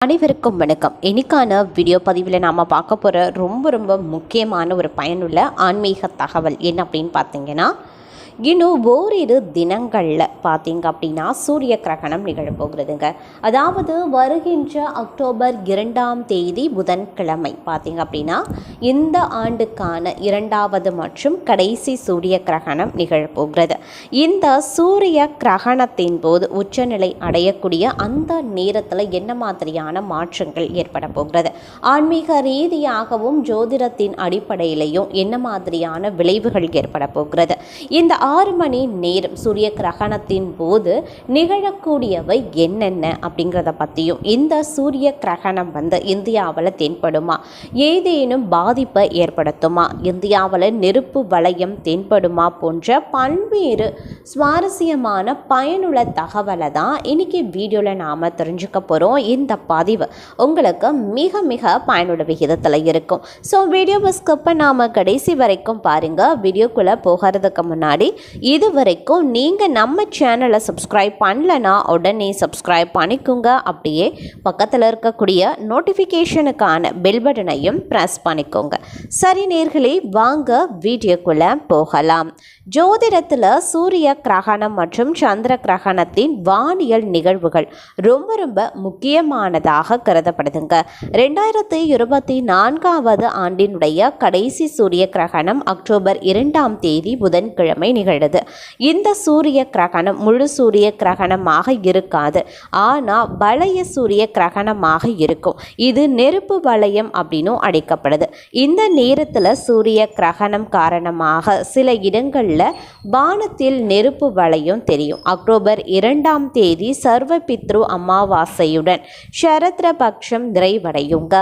அனைவருக்கும் வணக்கம். இன்னைக்கான வீடியோ பதிவில் நாம் பார்க்க போகிற ரொம்ப ரொம்ப முக்கியமான ஒரு பயனுள்ள ஆன்மீக தகவல் என்ன அப்படின்னு பார்த்தீங்கன்னா இன்னும் ஓரிரு தினங்களில் பார்த்தீங்க அப்படின்னா சூரிய கிரகணம் நிகழப்போகிறதுங்க. அதாவது வருகின்ற அக்டோபர் இரண்டாம் தேதி புதன்கிழமை பார்த்தீங்க அப்படின்னா இந்த ஆண்டுக்கான இரண்டாவது மற்றும் கடைசி சூரிய கிரகணம் நிகழப்போகிறது. இந்த சூரிய கிரகணத்தின் போது உச்சநிலை அடையக்கூடிய அந்த நேரத்தில் என்ன மாதிரியான மாற்றங்கள் ஏற்பட போகிறது? ஆன்மீக ரீதியாகவும் ஜோதிடத்தின் அடிப்படையிலையும் என்ன மாதிரியான விளைவுகள் ஏற்பட போகிறது? இந்த ஆறு மணி நேரம் சூரிய கிரகணத்தின் போது நிகழக்கூடியவை என்னென்ன அப்படிங்கிறத பற்றியும் இந்த சூரிய கிரகணம் வந்து இந்தியாவில் தென்படுமா? ஏதேனும் பாதிப்பை ஏற்படுத்துமா? இந்தியாவில் நெருப்பு வளையம் தென்படுமா போன்ற பல்வேறு சுவாரஸ்யமான பயனுள்ள தகவலை தான் இன்றைக்கி வீடியோவில் நாம் தெரிஞ்சுக்க போகிறோம் இந்த பதிவு உங்களுக்கு மிக மிக பயனுள்ள விகிதத்தில் இருக்கும். ஸோ வீடியோவை ஸ்கிப் பண்ணாமல் கடைசி வரைக்கும் பாருங்கள் வீடியோக்குள்ளே போகிறதுக்கு முன்னாடி இது வரைக்கும் நீங்கள் நம்ம சேனலை சப்ஸ்கிரைப் பண்ணலனா உடனே சப்ஸ்கிரைப் பண்ணிக்கோங்க. அப்படியே பக்கத்தில் இருக்கக்கூடிய நோட்டிஃபிகேஷனுக்கான பெல் பட்டனையும் ப்ரெஸ் பண்ணிக்கோங்க. சரி நேர்களே வாங்க வீடியோக்குள்ளே போகலாம். ஜோதிடத்தில் சூரிய கிரகணம் மற்றும் சந்திர கிரகணத்தின் வானியல் நிகழ்வுகள் ரொம்ப ரொம்ப முக்கியமானதாக கருதப்படுதுங்க. ரெண்டாயிரத்தி இருபத்தி நான்காவது ஆண்டினுடைய கடைசி சூரிய கிரகணம் அக்டோபர் இரண்டாம் தேதி புதன்கிழமை நிகழுது இந்த சூரிய கிரகணம் முழு சூரிய கிரகணமாக இருக்காது. ஆனால் வளைய சூரிய கிரகணமாக இருக்கும். இது நெருப்பு வளையம் அப்படின்னும் அழைக்கப்படுது. இந்த நேரத்தில் சூரிய கிரகணம் காரணமாக சில இடங்களில் வானத்தில் நெருப்பு வளையம் தெரியும். அக்டோபர் இரண்டாம் தேதி சர்வ பித்ரு அமாவாசையுடன் சரத்ர பக்ஷம் நிறைவடையுங்க.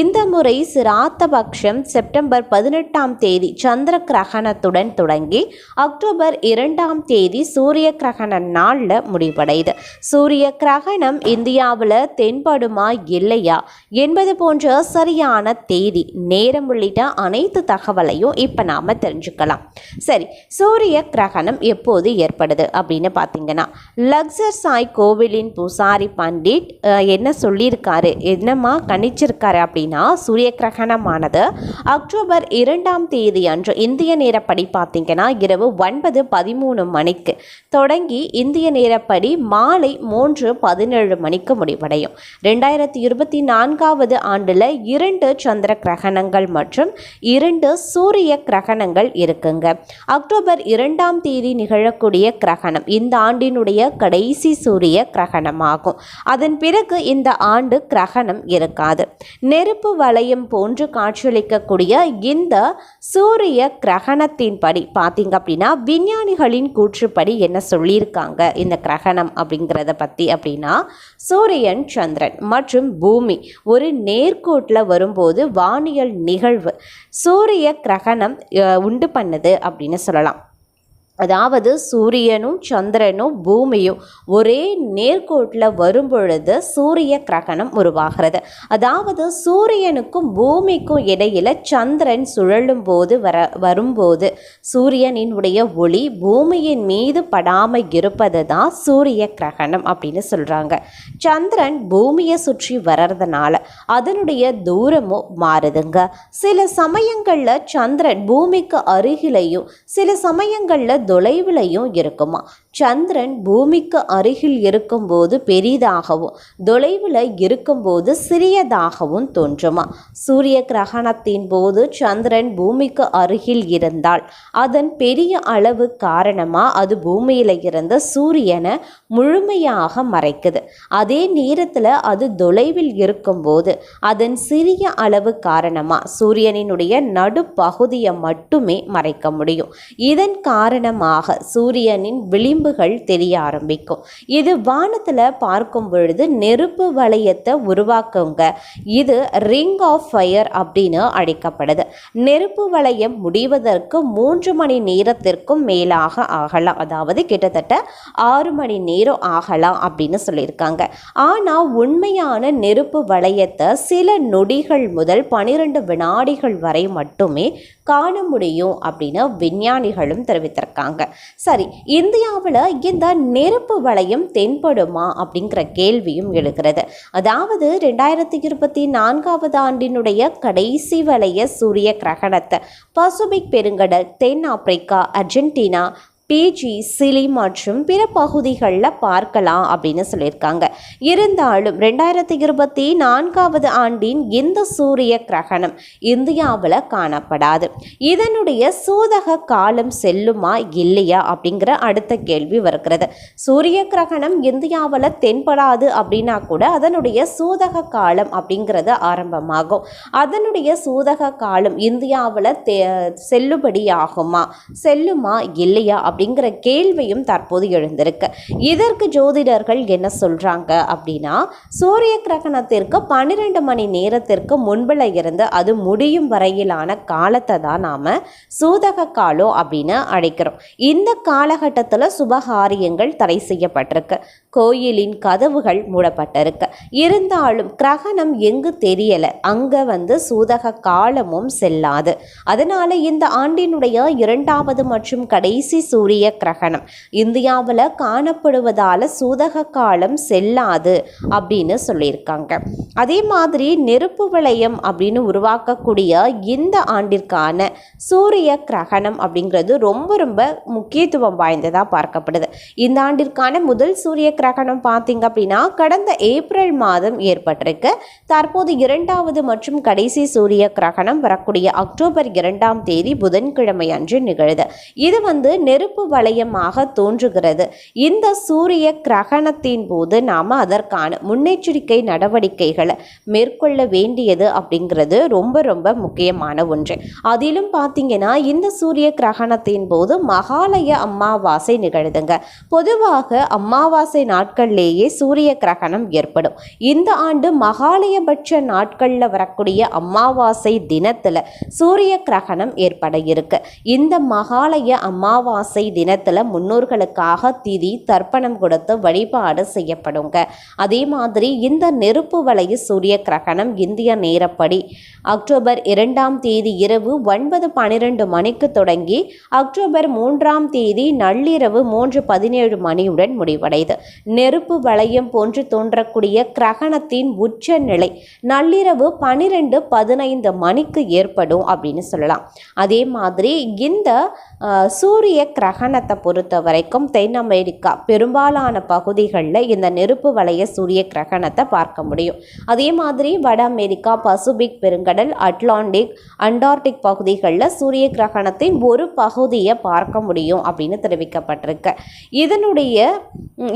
இந்த முறை சிராத்த பக்ஷம் செப்டம்பர் பதினெட்டாம் தேதி சந்திர கிரகணத்துடன் தொடங்கி அக்டோபர் அக்டோபர் இரண்டாம் தேதி சூரிய கிரகண நாளில் முடிவடையுது. சூரிய கிரகணம் இந்தியாவில் தென்படுமா இல்லையா என்பது போன்ற சரியான தேதி நேரம் உள்ளிட்ட அனைத்து தகவலையும் இப்போ நாம் தெரிஞ்சுக்கலாம். சரி சூரிய கிரகணம் எப்போது ஏற்படுது அப்படின்னு பார்த்தீங்கன்னா லக்ஸர் சாய் கோவிலின் பூசாரி பண்டிட் என்ன சொல்லியிருக்காரு என்னம்மா கணிச்சிருக்காரு அப்படின்னா சூரிய கிரகணமானது அக்டோபர் இரண்டாம் தேதி அன்று இந்திய நேரப்படி பார்த்தீங்கன்னா இரவு ஒன்பது பதிமூணு மணிக்கு தொடங்கி இந்திய நேரப்படி மாலை மூன்று பதினேழு மணிக்கு முடிவடையும். ரெண்டாயிரத்தி இருபத்தி நான்காவது ஆண்டில் இரண்டு சந்திர கிரகணங்கள் மற்றும் இரண்டு சூரிய கிரகணங்கள் இருக்குங்க. அக்டோபர் இரண்டாம் தேதி நிகழக்கூடிய கிரகணம் இந்த ஆண்டினுடைய கடைசி சூரிய கிரகணமாகும். அதன் பிறகு இந்த ஆண்டு கிரகணம் இருக்காது. நெருப்பு வளையம் போன்று காட்சியளிக்கக்கூடிய இந்த சூரிய கிரகணத்தின்படி பார்த்தீங்க அப்படின்னா விஞ்ஞானிகளின் கூற்றுப்படி என்ன சொல்லியிருக்காங்க இந்த கிரகணம் அப்படிங்கிறத பற்றி அப்படின்னா சூரியன் சந்திரன் மற்றும் பூமி ஒரு நேர்கோட்டில் வரும்போது வானியல் நிகழ்வு. சூரிய கிரகணம் உண்டு பண்ணுது அப்படின்னு சொல்லலாம். அதாவது சூரியனும் சந்திரனும் பூமியும் ஒரே நேர்கோட்டில் வரும்பொழுது சூரிய கிரகணம் உருவாகிறது. அதாவது சூரியனுக்கும் பூமிக்கும் இடையில் சந்திரன் சுழலும் போது வர வரும்போது சூரியனினுடைய ஒளி பூமியின் மீது படாமல் இருப்பது தான் சூரிய கிரகணம் அப்படின்னு சொல்கிறாங்க சந்திரன் பூமியை சுற்றி வர்றதுனால அதனுடைய தூரமும் மாறுதுங்க. சில சமயங்களில் சந்திரன் பூமிக்கு அருகிலையும் சில சமயங்களில் தொலைவிலையும் இருக்குமா? சந்திரன் பூமிக்கு அருகில் இருக்கும்போது பெரிதாகவும் தொலைவில் இருக்கும்போது சிறியதாகவும் தோன்றுமா? சூரிய கிரகணத்தின் போது சந்திரன் பூமிக்கு அருகில் இருந்தால் அதன் பெரிய அளவு காரணமாக அது பூமியில் இருந்த சூரியனை முழுமையாக மறைக்குது. அதே நேரத்தில் அது தொலைவில் இருக்கும்போது அதன் சிறிய அளவு காரணமாக சூரியனினுடைய நடுப்பகுதியை மட்டுமே மறைக்க முடியும். இதன் காரணமாக சூரியனின் விளிம்புகள் தெரிய ஆரம்பிக்கும். இது வானத்தில் பார்க்கும் பொழுது நெருப்பு வளையத்தை உருவாக்குங்க. இது ரிங் ஆஃப் ஃபயர் அப்படின்னு அழைக்கப்படுது. நெருப்பு வளையம் முடிவதற்கு மூன்று மணி நேரத்திற்கும் மேலாக ஆகலாம். அதாவது கிட்டத்தட்ட ஆறு மணி நேரம் ஆகலாம் அப்படின்னு சொல்லியிருக்காங்க. ஆனால் உண்மையான நெருப்பு வளையத்தை சில நொடிகள் முதல் பனிரெண்டு வினாடிகள் வரை மட்டுமே காண முடியும் அப்படின்னு விஞ்ஞானிகளும் தெரிவித்திருக்காங்க. சரி இந்தியாவில் ஒருவேளை இந்த நெருப்பு வளையம் தென்படுமா அப்படிங்கிற கேள்வியும் எழுகிறது. அதாவது ரெண்டாயிரத்தி இருபத்தி நான்காவது ஆண்டினுடைய கடைசி வளைய சூரிய கிரகணத்தை பசுபிக் பெருங்கடல் தென் ஆப்பிரிக்கா அர்ஜென்டினா பிஜி சிலி மற்றும் பிற பகுதிகளில் பார்க்கலாம் அப்படின்னு சொல்லியிருக்காங்க. இருந்தாலும் ரெண்டாயிரத்தி இருபத்தி நான்காவது ஆண்டின் இந்த சூரிய கிரகணம் இந்தியாவில் காணப்படாது. இதனுடைய சூதக காலம் செல்லுமா இல்லையா அப்படிங்கிற அடுத்த கேள்வி வருகிறது. சூரிய கிரகணம் இந்தியாவில் தென்படாது அப்படின்னா கூட அதனுடைய சூதக காலம் அப்படிங்கிறது ஆரம்பமாகும். அதனுடைய சூதக காலம் இந்தியாவில் தே செல்லுபடியாகுமா? செல்லுமா இல்லையா அப்படிங்கிற கேள்வியும் தற்போது எழுந்திருக்கு. இதற்கு ஜோதிடர்கள் என்ன சொல்கிறாங்க அப்படின்னா சூரிய கிரகணத்திற்கு பன்னிரெண்டு மணி நேரத்திற்கு முன்பில் இருந்து அது முடியும் வரையிலான காலத்தை தான் நாம் சூதக காலம் அப்படின்னு அழைக்கிறோம். இந்த காலகட்டத்தில் சுபகாரியங்கள் தடை செய்யப்பட்டிருக்கு. கோயிலின் கதவுகள் மூடப்பட்டிருக்கு. இருந்தாலும் கிரகணம் எங்கு தெரியல. அங்க வந்து சூதக காலமும் செல்லாது. அதனால இந்த ஆண்டினுடைய இரண்டாவது மற்றும் கடைசி சூரிய கிரகணம். இந்தியாவில் காணப்படுவதால சூதக காலம் செல்லாது அப்படின்னு சொல்லியிருக்காங்க. அதே மாதிரி நெருப்பு வளையம் அப்படின்னு உருவாக்கக்கூடிய இந்த ஆண்டிற்கான சூரிய கிரகணம் அப்படிங்கிறது ரொம்ப ரொம்ப முக்கியத்துவம் வாய்ந்ததாக பார்க்கப்படுது. இந்த ஆண்டிற்கான முதல் சூரிய கிரகணம் பார்த்தீங்க அப்படின்னா கடந்த ஏப்ரல் மாதம் ஏற்பட்டிருக்கு. தற்போது இரண்டாவது மற்றும் கடைசி சூரிய கிரகணம் வரக்கூடிய அக்டோபர் இரண்டாம் தேதி புதன்கிழமை அன்று நிகழுது. இது வந்து நெருப்பு வளையமாக தோன்றுகிறது. இந்த சூரிய கிரகணத்தின் போது நாம் அதற்கான முன்னெச்சரிக்கை நடவடிக்கைகளை மேற்கொள்ள வேண்டியது அப்படிங்கிறது ரொம்ப ரொம்ப முக்கியமான ஒன்று. அதிலும் பார்த்தீங்கன்னா இந்த சூரிய கிரகணத்தின் போது மகாலய அமாவாசை நிகழுதுங்க. பொதுவாக அமாவாசை நாட்கள்லேயே சூரிய கிரகணம் ஏற்படும். இந்த ஆண்டு மகாலயபட்ச நாட்களில் வரக்கூடிய அமாவாசை தினத்தில் சூரிய கிரகணம் ஏற்பட இருக்கு. இந்த மகாலய அமாவாசை தினத்தில் முன்னோர்களுக்காக திதி தர்ப்பணம் கொடுத்து வழிபாடு செய்யப்படுங்க. அதே மாதிரி இந்த நெருப்பு வளைய சூரிய கிரகணம் இந்திய நேரப்படி அக்டோபர் இரண்டாம் தேதி இரவு ஒன்பது பன்னிரெண்டு மணிக்கு தொடங்கி அக்டோபர் மூன்றாம் தேதி நள்ளிரவு மூன்று பதினேழு மணியுடன் முடிவடைது. நெருப்பு வளையம் போன்று தோன்றக்கூடிய கிரகணத்தின் உச்ச நிலை நள்ளிரவு பன்னிரெண்டு பதினைந்து மணிக்கு ஏற்படும் அப்படின்னு சொல்லலாம். அதே மாதிரி இந்த சூரிய கிரகணத்தை பொறுத்த வரைக்கும் தென் அமெரிக்கா பெரும்பாலான பகுதிகளில் இந்த நெருப்பு வளைய சூரிய கிரகணத்தை பார்க்க முடியும். அதே மாதிரி வட அமெரிக்கா பசுபிக் பெருங்கடல் அட்லாண்டிக் அண்டார்டிக் பகுதிகளில் சூரிய கிரகணத்தின் ஒரு பகுதியை பார்க்க முடியும் அப்படின்னு தெரிவிக்கப்பட்டிருக்கு. இதனுடைய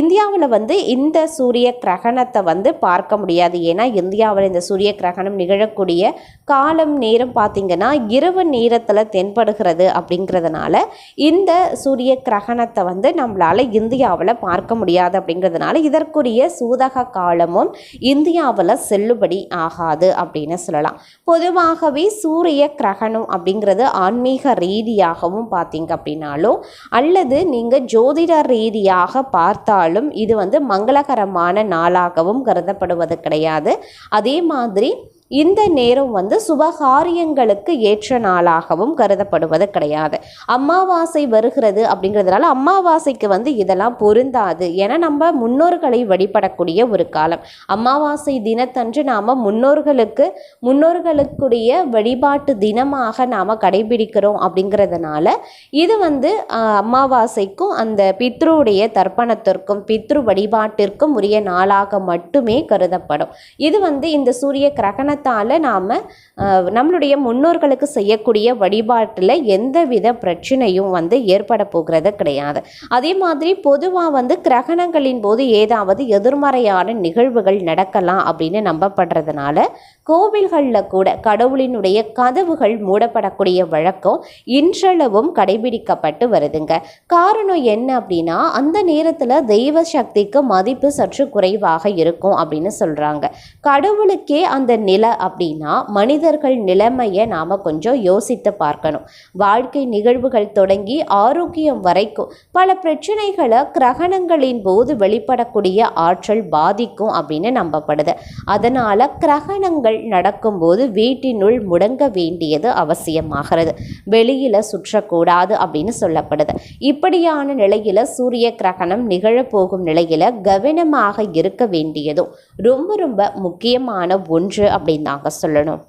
இந்தியா இந்தியாவில் வந்து இந்த சூரிய கிரகணத்தை வந்து பார்க்க முடியாது. ஏன்னா இந்தியாவில் இந்த சூரிய கிரகணம் நிகழக்கூடிய காலம் நேரம் பார்த்திங்கன்னா இரவு நேரத்தில் தென்படுகிறது அப்படிங்கிறதுனால இந்த சூரிய கிரகணத்தை வந்து நம்மளால் இந்தியாவில் பார்க்க முடியாது அப்படிங்கிறதுனால இதற்குரிய சூதக காலமும் இந்தியாவில் செல்லுபடி ஆகாது அப்படின்னு சொல்லலாம். பொதுவாகவே சூரிய கிரகணம் அப்படிங்கிறது ஆன்மீக ரீதியாகவும் பார்த்தீங்க அப்படின்னாலும் அல்லது நீங்கள் ஜோதிட ரீதியாக பார்த்தாலும் இது வந்து மங்களகரமான நாளாகவும் கருதப்படுவது கிடையாது. அதே மாதிரி இந்த நேரம் வந்து சுபகாரியங்களுக்கு ஏற்ற நாளாகவும் கருதப்படுவது கிடையாது. அமாவாசை வருகிறது அப்படிங்கிறதுனால அமாவாசைக்கு வந்து இதெல்லாம் பொருந்தாது. ஏன்னா நம்ம முன்னோர்களை வழிபடக்கூடிய ஒரு காலம். அமாவாசை தினத்தன்று நாம் முன்னோர்களுக்கு முன்னோர்களுக்குடைய வழிபாட்டு தினமாக நாம் கடைபிடிக்கிறோம் அப்படிங்கிறதுனால இது வந்து அமாவாசைக்கும் அந்த பித்ருடைய தர்ப்பணத்திற்கும் பித்ரு வழிபாட்டிற்கும் உரிய நாளாக மட்டுமே கருதப்படும். இது வந்து இந்த சூரிய கிரகண காரணத்தால் நாம் நம்மளுடைய முன்னோர்களுக்கு செய்யக்கூடிய வழிபாட்டில் எந்தவித பிரச்சனையும் வந்து ஏற்பட போகிறது கிடையாது. அதே மாதிரி பொதுவாக வந்து கிரகணங்களின் போது ஏதாவது எதிர்மறையான நிகழ்வுகள் நடக்கலாம் அப்படின்னு நம்பப்படுறதுனால கோவில்களில் கூட கடவுளினுடைய கதவுகள் மூடப்படக்கூடிய வழக்கம் இன்றளவும் கடைபிடிக்கப்பட்டு வருதுங்க. காரணம் என்ன அப்படின்னா அந்த நேரத்தில் தெய்வ சக்திக்கு மதிப்பு சற்று குறைவாக இருக்கும் அப்படின்னு சொல்கிறாங்க கடவுளுக்கே அந்த நில அப்படின்னா மனிதர்கள் நிலைமையை நாம் கொஞ்சம் யோசித்து பார்க்கணும். வாழ்க்கை நிகழ்வுகள் தொடங்கி ஆரோக்கியம் வரைக்கும் பல பிரச்சனைகளை கிரகணங்களின் போது வெளிப்படக்கூடிய ஆற்றல் பாதிக்கும் அப்படின்னு நம்பப்படுது. அதனால் கிரகணங்கள் நடக்கும்போது வீட்டினுள் முடங்க வேண்டியது அவசியமாகிறது. வெளியில் சுற்றக்கூடாது அப்படின்னு சொல்லப்படுது. இப்படியான நிலையில் சூரிய கிரகணம் நிகழப்போகும் நிலையில் கவனமாக இருக்க வேண்டியதும் ரொம்ப ரொம்ப முக்கியமான ஒன்று அப்படின்னு நாங்கள் சொல்லணும்.